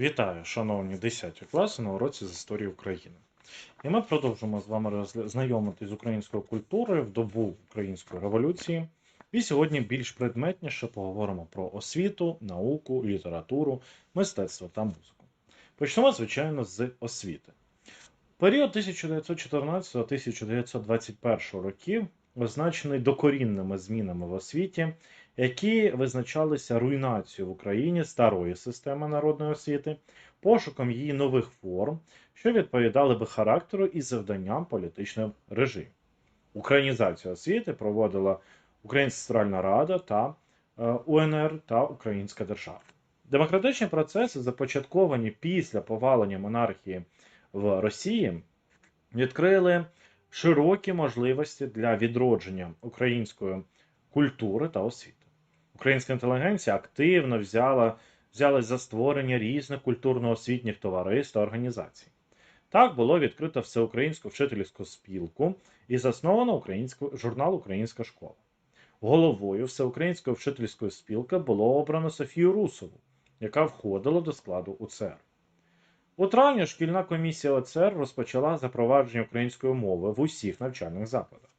Вітаю, шановні 10 класи на уроці з історії України. І ми продовжимо з вами знайомитись з українською культурою в добу української революції. І сьогодні більш предметніше поговоримо про освіту, науку, літературу, мистецтво та музику. Почнемо, звичайно, з освіти. Період 1914-1921 років означений докорінними змінами в освіті, які визначалися руйнацією в Україні старої системи народної освіти, пошуком її нових форм, що відповідали би характеру і завданням політичних режимів. Українізацію освіти проводила Українська Центральна Рада та е, УНР та Українська держава. Демократичні процеси, започатковані після повалення монархії в Росії, відкрили широкі можливості для відродження української культури та освіти. Українська інтелігенція активно взяла, взялась за створення різних культурно-освітніх товариств та організацій. Так було відкрито всеукраїнську вчительську спілку і засновано журнал Українська школа. Головою всеукраїнської вчительської спілки було обрано Софію Русову, яка входила до складу УЦР. У травні шкільна комісія ОЦР розпочала запровадження української мови в усіх навчальних закладах.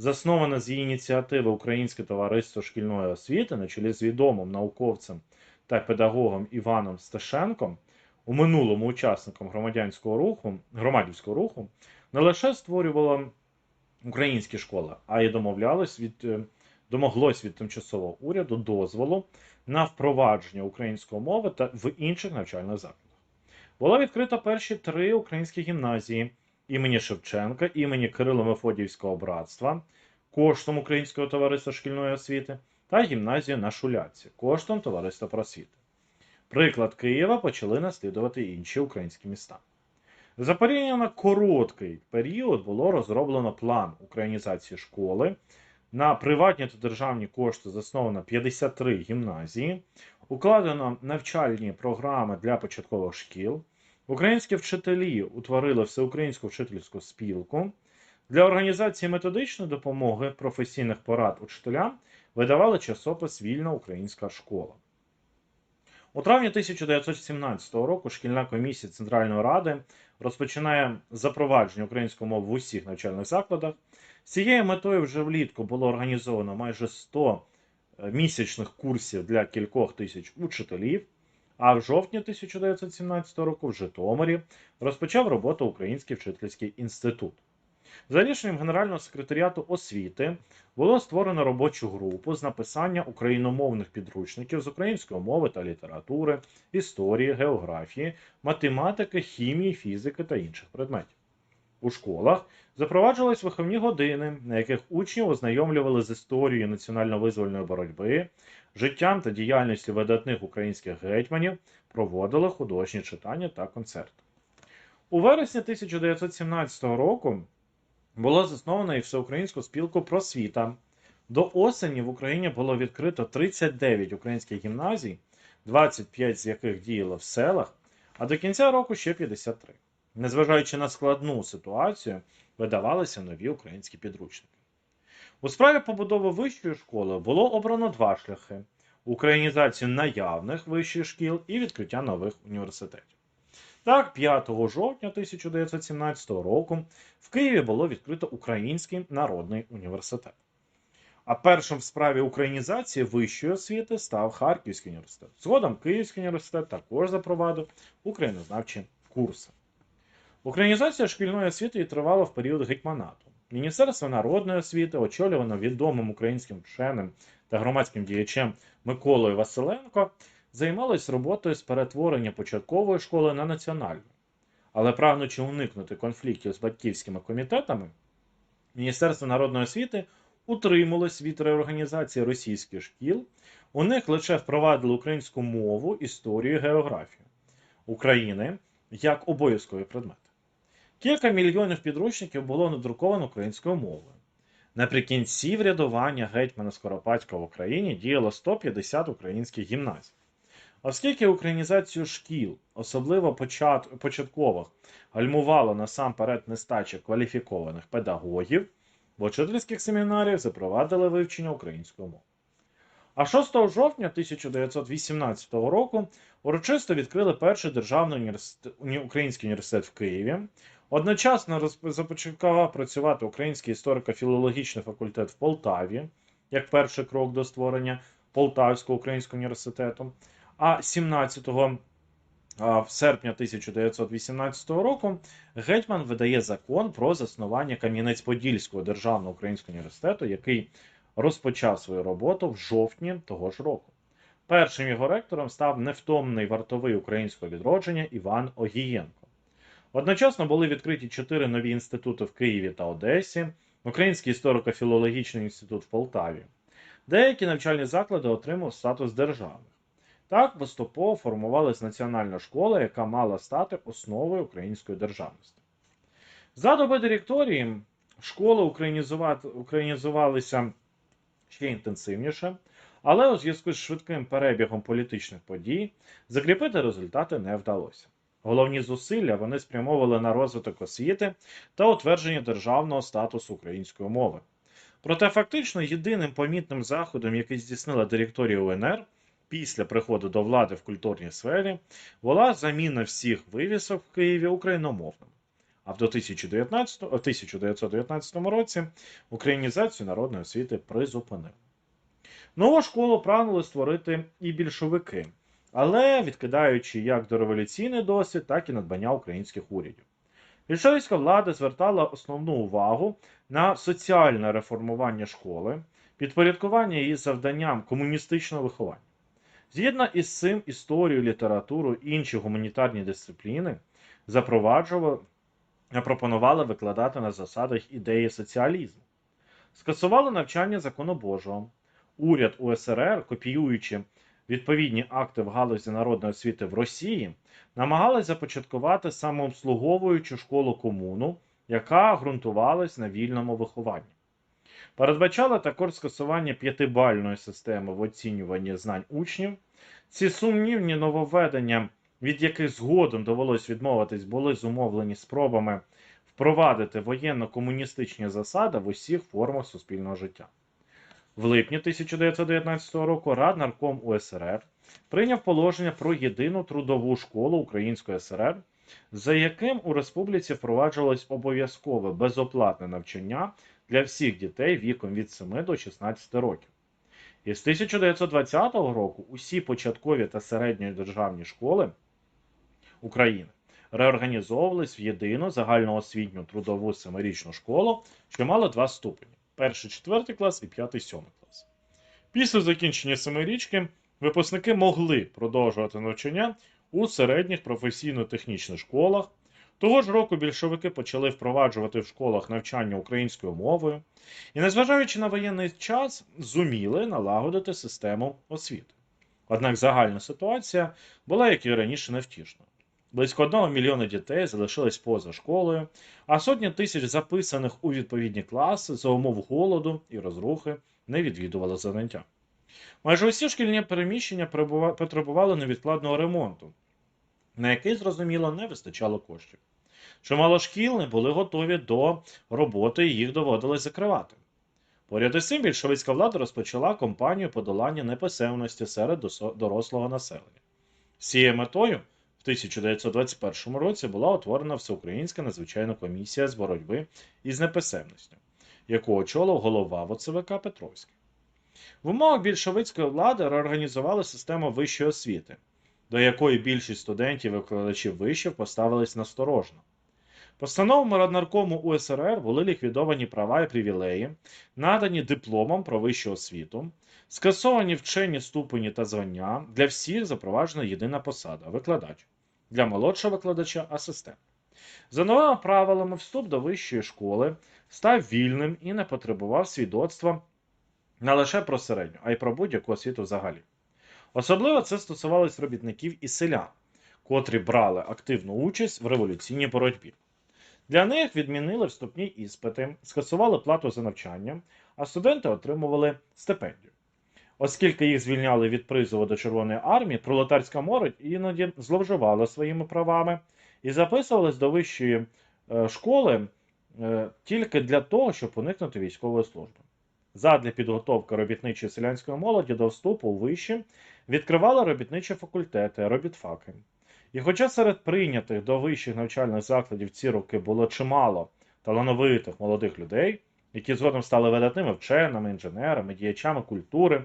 Засноване з ініціативи Українське товариство шкільної освіти на чолі з відомим науковцем та педагогом Іваном Стешенком, у минулому учасником громадянського руху, громадівського руху, не лише створювало українські школи, а й домовлялось від, е, домоглось від тимчасового уряду дозволу на впровадження української мови та в інших навчальних закладах. Було відкрито перші три українські гімназії імені Шевченка, імені Кирило Мефодіївського братства, коштом Українського товариства шкільної освіти та гімназію на Шуляці, коштом Товариства просвіти. Приклад Києва почали наслідувати інші українські міста. За порівняно короткий період було розроблено план українізації школи. На приватні та державні кошти засновано 53 гімназії, укладено навчальні програми для початкових шкіл. Українські вчителі утворили всеукраїнську вчительську спілку. Для організації методичної допомоги професійних порад учителям видавали часопис Вільна українська школа. У травні 1917 року шкільна комісія Центральної Ради розпочинає запровадження української мови в усіх навчальних закладах. З цією метою вже влітку було організовано майже 100 місячних курсів для кількох тисяч учителів. А в жовтні 1917 року в Житомирі розпочав роботу Український вчительський інститут. За рішенням Генерального секретаріату освіти було створено робочу групу з написання україномовних підручників з української мови та літератури, історії, географії, математики, хімії, фізики та інших предметів. У школах запроваджувались виховні години, на яких учнів ознайомлювали з історією національно-визвольної боротьби, життям та діяльністю видатних українських гетьманів, проводили художні читання та концерти. У вересні 1917 року було засновано і всеукраїнську спілку просвіта. До осені в Україні було відкрито 39 українських гімназій, 25 з яких діяли в селах, а до кінця року ще 53. Незважаючи на складну ситуацію, видавалися нові українські підручники. У справі побудови вищої школи було обрано два шляхи: українізацію наявних вищих шкіл і відкриття нових університетів. Так, 5 жовтня 1917 року в Києві було відкрито Український народний університет. А першим в справі українізації вищої освіти став Харківський університет. Згодом Київський університет також запровадив українознавчі курси. Українізація шкільної освіти тривала в період гетьманату. Міністерство народної освіти, очолювано відомим українським вченим та громадським діячем Миколою Василенко, займалось роботою з перетворення початкової школи на національну. Але прагнучи уникнути конфліктів з батьківськими комітетами, Міністерство народної освіти утрималось від реорганізації російських шкіл. У них лише впровадили українську мову, історію географію України як обов'язкові предмети. Кілька мільйонів підручників було надруковано українською мовою. Наприкінці врядування гетьмана Скоропадського в Україні діяло 150 українських гімназій. Оскільки українізацію шкіл, особливо почат... початкових, гальмувало насамперед нестача кваліфікованих педагогів, в учительських семінаріях запровадили вивчення української мови. А 6 жовтня 1918 року урочисто відкрили перший державний університет, український університет в Києві. Одночасно започаткував працювати Український історико-філологічний факультет в Полтаві, як перший крок до створення Полтавського українського університету. А 17 серпня 1918 року гетьман видає закон про заснування Кам'янець-Подільського державного українського університету, який розпочав свою роботу в жовтні того ж року. Першим його ректором став невтомний вартовий українського відродження Іван Огієнко. Одночасно були відкриті чотири нові інститути в Києві та Одесі, Український історико-філологічний інститут в Полтаві. Деякі навчальні заклади отримав статус державних. Так поступово формувалась національна школа, яка мала стати основою української державності. За доби директорії школи українізувалися ще інтенсивніше, але у зв'язку з швидким перебігом політичних подій закріпити результати не вдалося. Головні зусилля вони спрямовували на розвиток освіти та утвердження державного статусу української мови. Проте фактично єдиним помітним заходом, який здійснила директорія УНР після приходу до влади в культурній сфері, була заміна всіх вивісок в Києві україномовними. А в 2019, в 1919 році українізацію народної освіти призупинив. Нову школу прагнули створити і більшовики, але відкидаючи як дореволюційний досвід, так і надбання українських урядів. Більшовицька влада звертала основну увагу на соціальне реформування школи, підпорядкування її завданням комуністичного виховання. Згідно із цим історію, літературу інші гуманітарні дисципліни запроваджували, пропонували викладати на засадах ідеї соціалізму. Скасували навчання закону Божого. Уряд УСРР, копіюючи відповідні акти в галузі народної освіти в Росії, намагалась започаткувати самообслуговуючу школу комуну, яка ґрунтувалась на вільному вихованні. Передбачала також скасування п'ятибальної системи в оцінюванні знань учнів. Ці сумнівні нововведення, від яких згодом довелось відмовитись, були зумовлені спробами впровадити воєнно-комуністичні засади в усіх формах суспільного життя. В липні 1919 року Раднарком УСРР прийняв положення про єдину трудову школу Української СРР, за яким у республіці впроваджувалось обов'язкове безоплатне навчання для всіх дітей віком від 7 до 16 років. І з 1920 року усі початкові та середньої державні школи України реорганізовувались в єдину загальноосвітню трудову семирічну школу, що мала два ступені: перший, четвертий клас і п'ятий, сьомий клас. Після закінчення семирічки випускники могли продовжувати навчання у середніх професійно-технічних школах. Того ж року більшовики почали впроваджувати в школах навчання українською мовою і, незважаючи на воєнний час, зуміли налагодити систему освіти. Однак загальна ситуація була, як і раніше, невтішною. Близько 1 мільйона дітей залишились поза школою, а сотні тисяч записаних у відповідні класи за умов голоду і розрухи не відвідували заняття. Майже усі шкільні переміщення потребували невідкладного ремонту, на який, зрозуміло, не вистачало коштів. Чимало шкіл не були готові до роботи і їх доводилось закривати. Поряд із цим більшовицька влада розпочала кампанію подолання неписемності серед дорослого населення. З цією метою в 1921 році була утворена Всеукраїнська надзвичайна комісія з боротьби із неписемністю, яку очолив голова ВЦВК Петровський. В умовах більшовицької влади реорганізували систему вищої освіти, до якої більшість студентів і викладачів вишів поставились насторожно. Постановами Раднаркому УСРР були ліквідовані права і привілеї, надані дипломом про вищу освіту, скасовані вчені ступені та звання, для всіх запроваджена єдина посада викладач, для молодшого викладача асистент. За новими правилами, вступ до вищої школи став вільним і не потребував свідоцтва не лише про середню, а й про будь-яку освіту взагалі. Особливо це стосувалось робітників і селян, котрі брали активну участь в революційній боротьбі. Для них відмінили вступні іспити, скасували плату за навчання, а студенти отримували стипендію. Оскільки їх звільняли від призову до Червоної армії, пролетарська молодь іноді зловживала своїми правами і записувалась до вищої е, школи е, тільки для того, щоб уникнути військової служби. задля підготовки робітничої селянської молоді до вступу у виші відкривали робітничі факультети, робітфаки. І хоча серед прийнятих до вищих навчальних закладів ці роки було чимало талановитих молодих людей, які згодом стали видатними вченими, інженерами, діячами культури,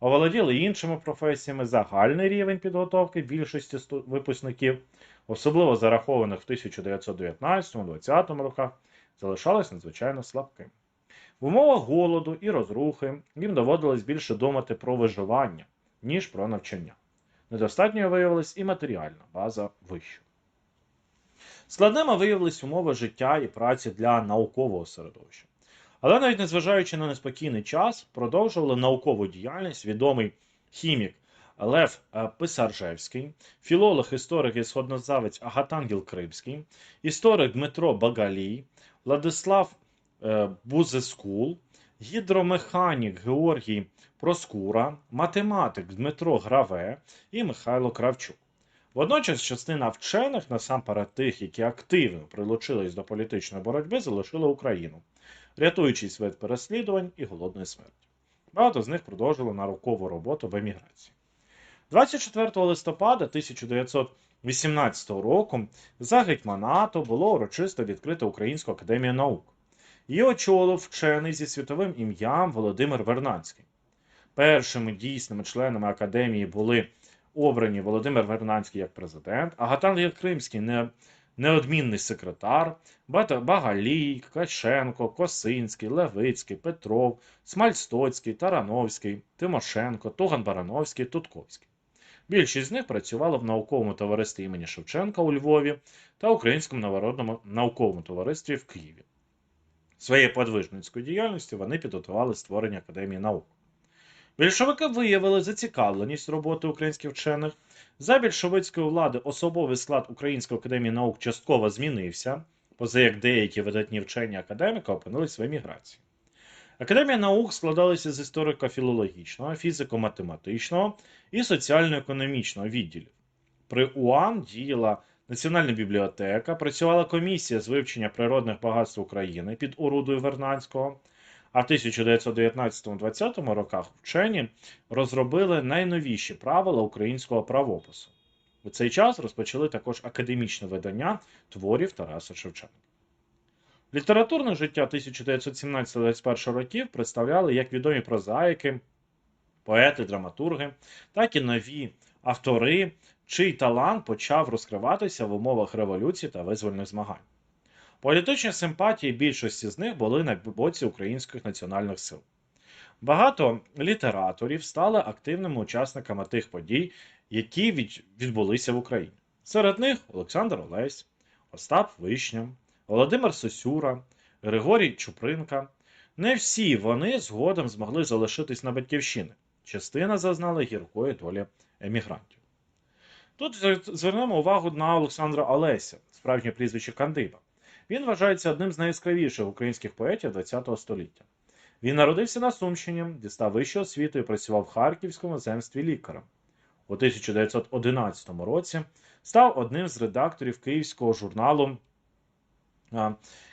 оволоділи іншими професіями, загальний рівень підготовки більшості випускників, особливо зарахованих в 1919-20 роках, залишалось надзвичайно слабким. В умовах голоду і розрухи їм доводилось більше думати про виживання, ніж про навчання. Недостатньою виявилась і матеріальна база вищу. Складними виявились умови життя і праці для наукового середовища. Але навіть незважаючи на неспокійний час, продовжували наукову діяльність відомий хімік Лев е, Писаржевський, філолог, історик і сходнознавець Агатангел Крипський, історик Дмитро Багалій, Владислав е, Бузескул, гідромеханік Георгій Проскура, математик Дмитро Граве і Михайло Кравчук. Водночас частина вчених, насамперед тих, які активно прилучились до політичної боротьби, залишили Україну, рятуючись від переслідувань і голодної смерті. Багато з них продовжили наукову роботу в еміграції. 24 листопада 1918 року за гетьманату було урочисто відкрито Українську академію наук. Її очолив вчений зі світовим ім'ям Володимир Вернадський. Першими дійсними членами академії були обрані Володимир Вернадський як президент, Агатан Кримський не, неодмінний секретар, Багалій, Каченко, Косинський, Левицький, Петров, Смальстоцький, Тарановський, Тимошенко, Туган Барановський, Тутковський. Більшість з них працювала в науковому товаристві імені Шевченка у Львові та Українському народному науковому товаристві в Києві. Своєю подвижницькою діяльністю вони підготували створення Академії наук. Більшовики виявили зацікавленість роботи українських вчених. За більшовицької влади особовий склад Української академії наук частково змінився, поза як деякі видатні вчені академіка опинились в еміграції. Академія наук складалася з історико-філологічного, фізико-математичного і соціально-економічного відділів. При УАН діяла Національна бібліотека, працювала комісія з вивчення природних багатств України під орудою Вернадського. А в 1919-20 роках вчені розробили найновіші правила українського правопису. У цей час розпочали також академічне видання творів Тараса Шевченка. Літературне життя 1917-21 років представляли як відомі прозаїки, поети, драматурги, так і нові автори, чий талант почав розкриватися в умовах революції та визвольних змагань. Політичні симпатії більшості з них були на боці українських національних сил. Багато літераторів стали активними учасниками тих подій, які відбулися в Україні. Серед них Олександр Олесь, Остап Вишня, Володимир Сосюра, Григорій Чупринка. Не всі вони згодом змогли залишитись на батьківщини. Частина зазнала гіркої долі емігрантів. Тут звернемо увагу на Олександра Олеся, справжнє прізвище Кандиба. Він вважається одним з найяскравіших українських поетів ХХ століття. Він народився на Сумщині, дістав вищу освіту і працював в Харківському земстві лікарем. У 1911 році став одним з редакторів київського журналу,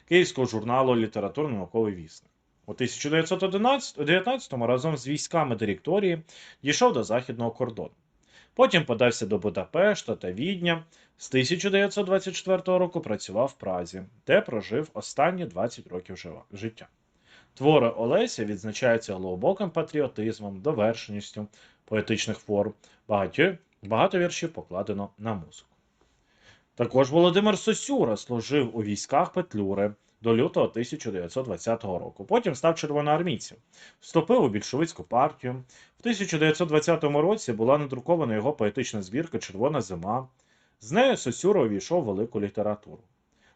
київського журналу Літературно-науковий вісник. У 1919 разом з військами директорії дійшов до західного кордону. Потім подався до Будапешта та Відня. З 1924 року працював в Празі, де прожив останні 20 років життя. Твори Олеся відзначаються глибоким патріотизмом, довершеністю поетичних форм. Багатьох, багато віршів покладено на музику. Також Володимир Сосюра служив у військах Петлюри до лютого 1920 року. Потім став червоноармійцем, вступив у більшовицьку партію. В 1920 році була надрукована його поетична збірка Червона зима. З нею Сосюра увійшов в велику літературу.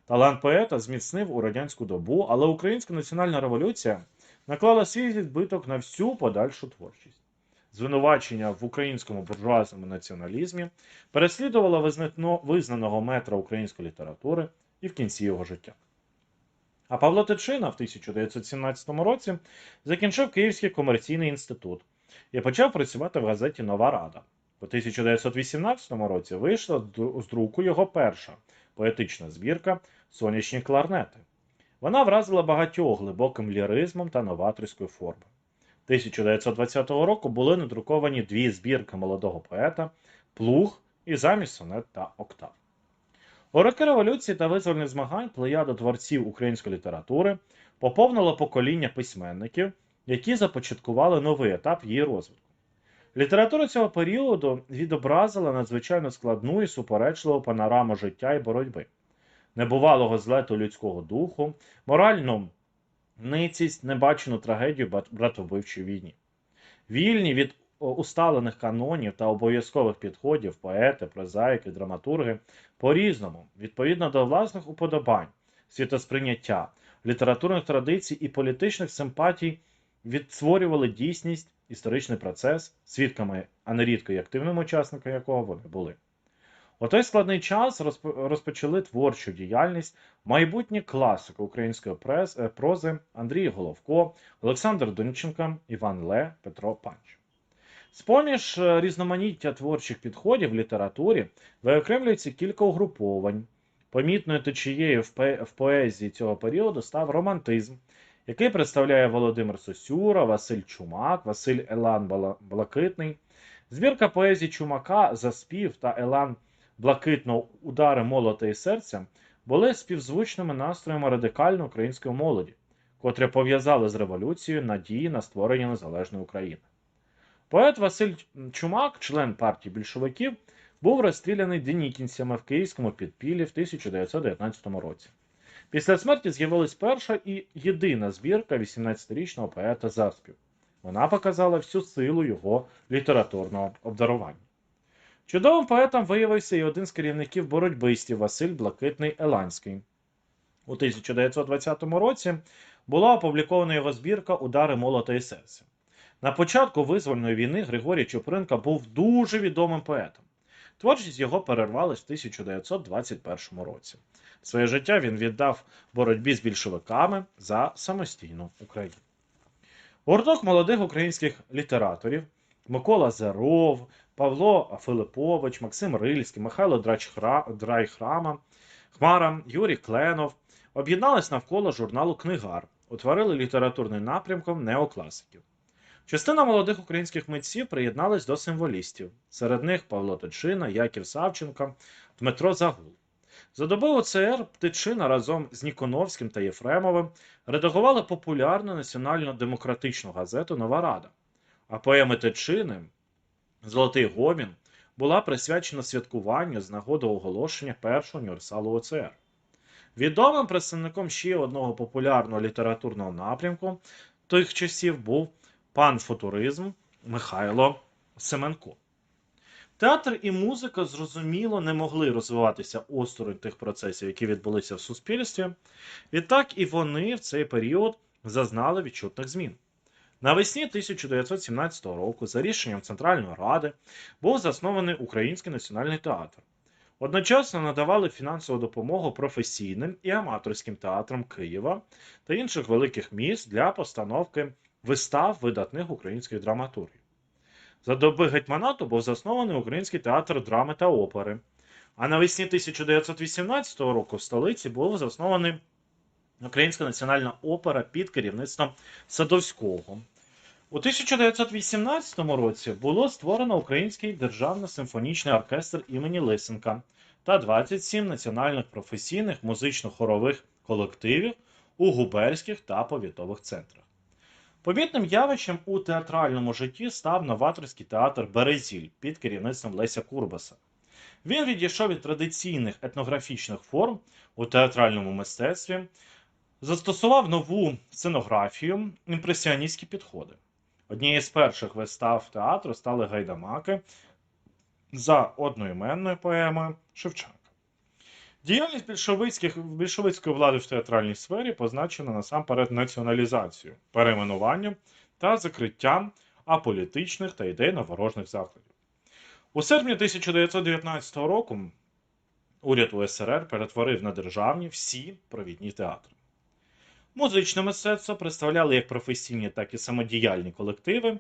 Талант поета зміцнив у радянську добу, але Українська національна революція наклала свій відбиток на всю подальшу творчість. Звинувачення в українському буржуазному націоналізмі переслідувало визнаного метра української літератури і в кінці його життя. А Павло Тичина в 1917 році закінчив Київський комерційний інститут і почав працювати в газеті Нова Рада. У 1918 році вийшла з друку його перша поетична збірка Сонячні кларнети. Вона вразила багатьох глибоким ліризмом та новаторською формою. 1920 року були надруковані дві збірки молодого поета Плуг і замість сонет та октав. У роки революції та визвольних змагань плеяда творців української літератури поповнило покоління письменників, які започаткували новий етап її розвитку. Література цього періоду відобразила надзвичайно складну і суперечливу панораму життя і боротьби, небувалого злету людського духу, моральну ницість, небачену трагедію братовбивчій війні. Вільні від усталених канонів та обов'язкових підходів поети, прозаїки, драматурги по-різному, відповідно до власних уподобань, світосприйняття, літературних традицій і політичних симпатій відтворювали дійсність, історичний процес, свідками, а нерідко і активними учасниками якого вони були. У той складний час розп- розпочали творчу діяльність майбутні класики української прес, е, прози Андрій Головко, Олександр Донченко, Іван Ле, Петро Панч. З-поміж е, різноманіття творчих підходів в літературі виокремлюється кілька угруповань. Помітною течією в, поезії цього періоду став романтизм, який представляє Володимир Сосюра, Василь Чумак, Василь Елан Блакитний. Збірка поезії Чумака Заспів та Елан Блакитного удари молота і серця були співзвучними настроями радикальної української молоді, котрі пов'язали з революцією надії на створення незалежної України. Поет Василь Чумак, член партії більшовиків, був розстріляний денікінцями в київському підпіллі в 1919 році. Після смерті з'явилась перша і єдина збірка 18-річного поета Заспів. Вона показала всю силу його літературного обдарування. Чудовим поетом виявився і один з керівників боротьбистів Василь Блакитний Еланський. У 1920 році була опублікована його збірка Удари молота і серця. На початку визвольної війни Григорій Чупринка був дуже відомим поетом. Творчість його перервалась в 1921 році. Своє життя він віддав боротьбі з більшовиками за самостійну Україну. Гурток молодих українських літераторів Микола Зеров, Павло Филипович, Максим Рильський, Михайло Драйхрама, Хмара, Юрій Кленов об'єднались навколо журналу Книгар, утворили літературний напрямком неокласиків. Частина молодих українських митців приєдналась до символістів. Серед них Павло Тичина, Яків Савченко, Дмитро Загул. За доби ОЦР Тичина разом з Ніконовським та Єфремовим редагували популярну національно-демократичну газету Нова Рада. А поеми Тичини Золотий Гомін була присвячена святкуванню з нагоди оголошення першого універсалу ОЦР. Відомим представником ще одного популярного літературного напрямку тих часів був панфутуризм Михайло Семенко. Театр і музика, зрозуміло, не могли розвиватися осторонь тих процесів, які відбулися в суспільстві. Відтак і вони в цей період зазнали відчутних змін. Навесні 1917 року, за рішенням Центральної Ради, був заснований Український національний театр. Одночасно надавали фінансову допомогу професійним і аматорським театрам Києва та інших великих міст для постановки вистав видатних українських драматургів. За доби гетьманату був заснований Український театр драми та опери. А навесні 1918 року в столиці був заснований Українська національна опера під керівництвом Садовського. У 1918 році було створено Український державно-симфонічний оркестр імені Лисенка та 27 національних професійних музично-хорових колективів у губерських та повітових центрах. Помітним явищем у театральному житті став новаторський театр Березіль під керівництвом Леся Курбаса. Він відійшов від традиційних етнографічних форм у театральному мистецтві, застосував нову сценографію, імпресіоністські підходи. Однією з перших вистав театру стали гайдамаки за одноіменною поемою Шевченка. Діяльність більшовицьких, більшовицької влади в театральній сфері позначена насамперед націоналізацією, перейменуванням та закриттям аполітичних та ідейно ворожних закладів. У серпні 1919 року уряд УСРР перетворив на державні всі провідні театри. Музичне мистецтво представляли як професійні, так і самодіяльні колективи.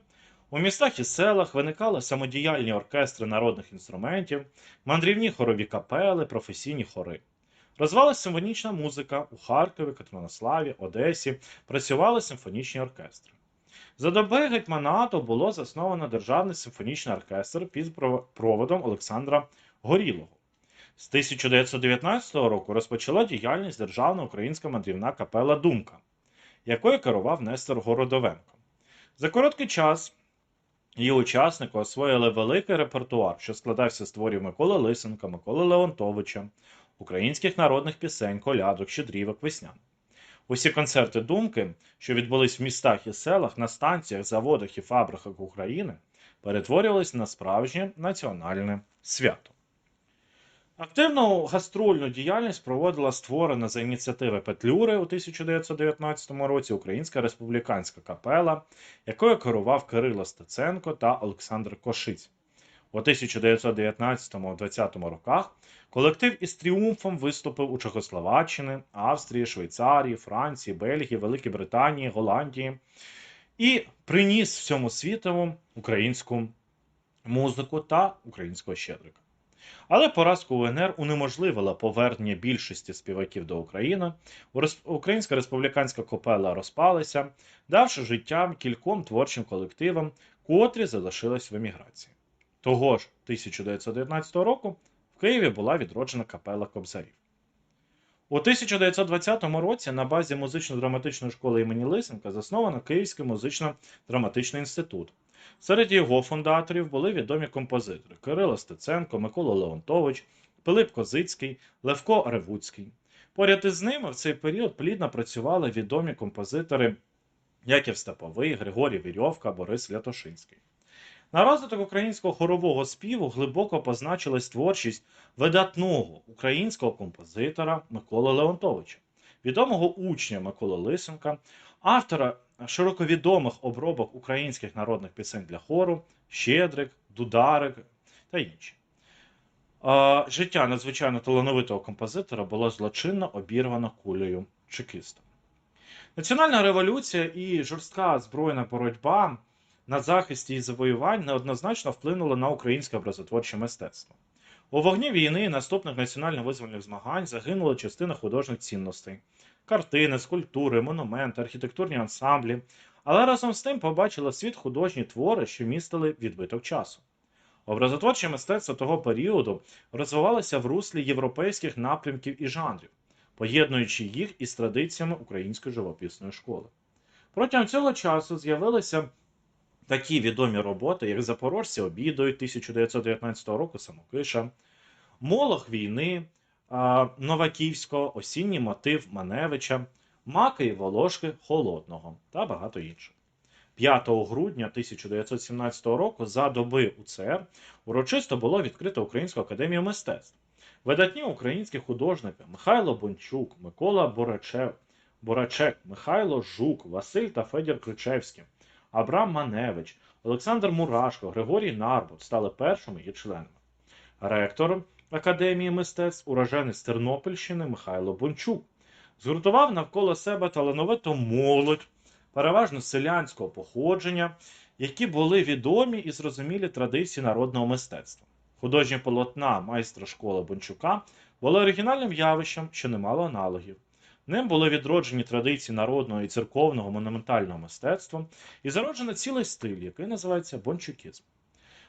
У містах і селах виникали самодіяльні оркестри народних інструментів, мандрівні хорові капели, професійні хори. Розвивалася симфонічна музика у Харкові, Катеринославі, Одесі, працювали симфонічні оркестри. За доби гетьманату було засновано Державний симфонічний оркестр під проводом Олександра Горілого. З 1919 року розпочала діяльність Державна українська мандрівна капела Думка, якою керував Нестор Городовенко. За короткий час її учасники освоїли великий репертуар, що складався з творів Миколи Лисенка, Миколи Леонтовича, українських народних пісень, колядок, щедрівок, веснян. Усі концерти думки, що відбулись в містах і селах, на станціях, заводах і фабриках України, перетворювалися на справжнє національне свято. Активну гастрольну діяльність проводила створена за ініціативи Петлюри у 1919 році Українська республіканська капела, якою керував Кирило Стеценко та Олександр Кошиць. У 1919-20 роках колектив із тріумфом виступив у Чехословаччини, Австрії, Швейцарії, Франції, Бельгії, Великій Британії, Голландії і приніс всьому світову українську музику та українського щедрика. Але поразка УНР унеможливила повернення більшості співаків до України. Українська республіканська копела розпалася, давши життя кільком творчим колективам, котрі залишились в еміграції. Того ж 1919 року в Києві була відроджена капела Кобзарів. У 1920 році на базі музично-драматичної школи імені Лисенка засновано Київський музично-драматичний інститут. Серед його фундаторів були відомі композитори Кирило Стеценко, Микола Леонтович, Пилип Козицький, Левко Ревуцький. Поряд із ними в цей період плідно працювали відомі композитори Яків Степовий, Григорій Вірьовка, Борис Лятошинський. На розвиток українського хорового співу глибоко позначилась творчість видатного українського композитора Миколи Леонтовича, відомого учня Миколи Лисенка, автора широковідомих обробок українських народних пісень для хору, Щедрик, Дударик та інші. Життя надзвичайно талановитого композитора було злочинно обірвано кулею чекиста. Національна революція і жорстка збройна боротьба на захисті і завоювань неоднозначно вплинули на українське образотворче мистецтво. У вогні війни і наступних національно-визвольних змагань загинула частина художніх цінностей, картини, скульптури, монументи, архітектурні ансамблі, але разом з тим побачила світ художні твори, що містили відбиток часу. Образотворче мистецтво того періоду розвивалося в руслі європейських напрямків і жанрів, поєднуючи їх із традиціями української живописної школи. Протягом цього часу з'явилися такі відомі роботи, як Запорожці обідають 1919 року Самокиша, Молох війни Новаківського, осінній мотив Маневича, Маки і Волошки Холодного та багато інших. 5 грудня 1917 року за доби УЦР урочисто було відкрито Українську академію мистецтв. Видатні українські художники Михайло Бончук, Микола Борачев, Борачек, Михайло Жук, Василь та Федір Кричевський, Абрам Маневич, Олександр Мурашко, Григорій Нарбут стали першими її членами. Ректором Академії мистецтв уроженець Тернопільщини Михайло Бончук згуртував навколо себе талановиту молодь, переважно селянського походження, які були відомі і зрозумілі традиції народного мистецтва. Художні полотна майстра школи Бончука були оригінальним явищем, що не мало аналогів. Ним були відроджені традиції народного і церковного монументального мистецтва і зароджено цілий стиль, який називається бончукізм.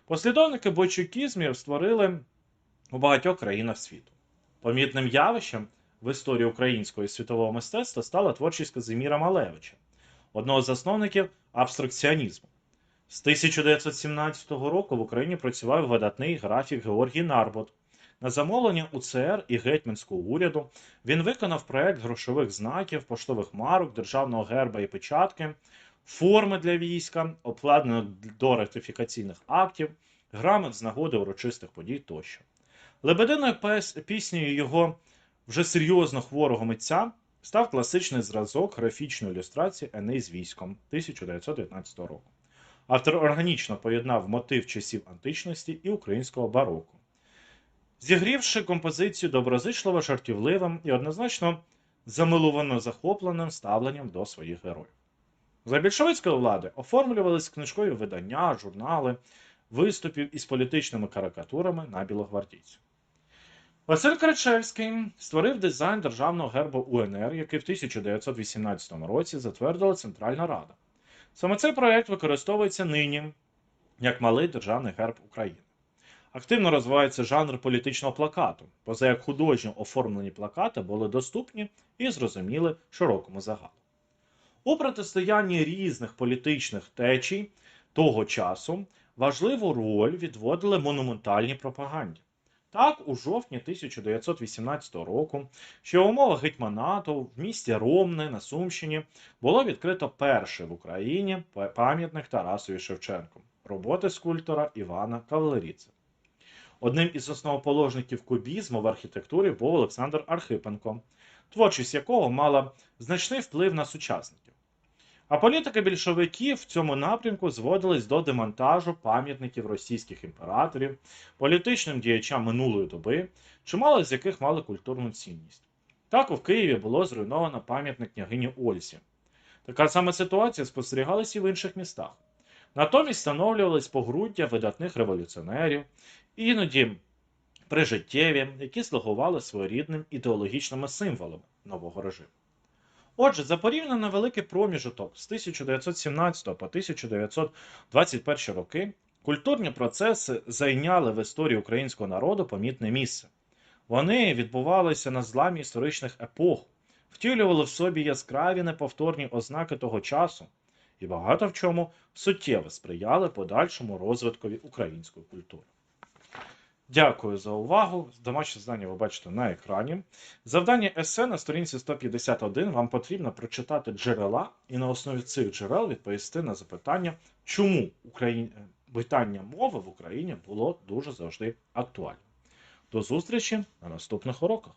Послідовники бончукізмів створили у багатьох країнах світу. Помітним явищем в історії українського і світового мистецтва стала творчість Казиміра Малевича, одного з засновників абстракціонізму. З 1917 року в Україні працював видатний графік Георгій Нарбот. На замовлення УЦР і гетьманського уряду він виконав проект грошових знаків, поштових марок, державного герба і печатки, форми для війська, обладнання до ратифікаційних актів, грамот з нагоди урочистих подій тощо. Лебединою піснею його вже серйозно хворого митця став класичний зразок графічної ілюстрації Еней з військом 1919 року. Автор органічно поєднав мотив часів античності і українського бароко, зігрівши композицію доброзичливо жартівливим і однозначно замилувано захопленим ставленням до своїх героїв. За більшовицької влади оформлювались книжкові видання, журнали, виступів із політичними карикатурами на білогвардійців. Василь Кричевський створив дизайн державного гербу УНР, який в 1918 році затвердила Центральна Рада. Саме цей проект використовується нині як малий державний герб України. Активно розвивається жанр політичного плакату, поза як художньо оформлені плакати були доступні і зрозуміли широкому загалу. У протистоянні різних політичних течій того часу важливу роль відводили монументальній пропаганді. Так, у жовтні 1918 року, ще в умовах гетьманату в місті Ромне на Сумщині було відкрито перший в Україні пам'ятник Тарасові Шевченку роботи скульптора Івана Кавалерідзе. Одним із основоположників кубізму в архітектурі був Олександр Архипенко, творчість якого мала значний вплив на сучасників. А політики більшовиків в цьому напрямку зводились до демонтажу пам'ятників російських імператорів, політичним діячам минулої доби, чимало з яких мали культурну цінність. Так у Києві було зруйновано пам'ятник княгині Ольсі. Така сама ситуація спостерігалась і в інших містах. Натомість встановлювались погруддя видатних революціонерів, іноді прижиттєві, які слугували своєрідним ідеологічними символами нового режиму. Отже, за порівняно невеликий проміжок з 1917 по 1921 роки культурні процеси зайняли в історії українського народу помітне місце. Вони відбувалися на зламі історичних епох, втілювали в собі яскраві неповторні ознаки того часу і багато в чому суттєво сприяли подальшому розвиткові української культури. Дякую за увагу. Домашнє завдання ви бачите на екрані. Завдання есе на сторінці 151 вам потрібно прочитати джерела і на основі цих джерел відповісти на запитання, чому Україн... питання мови в Україні було дуже завжди актуальним. До зустрічі на наступних уроках.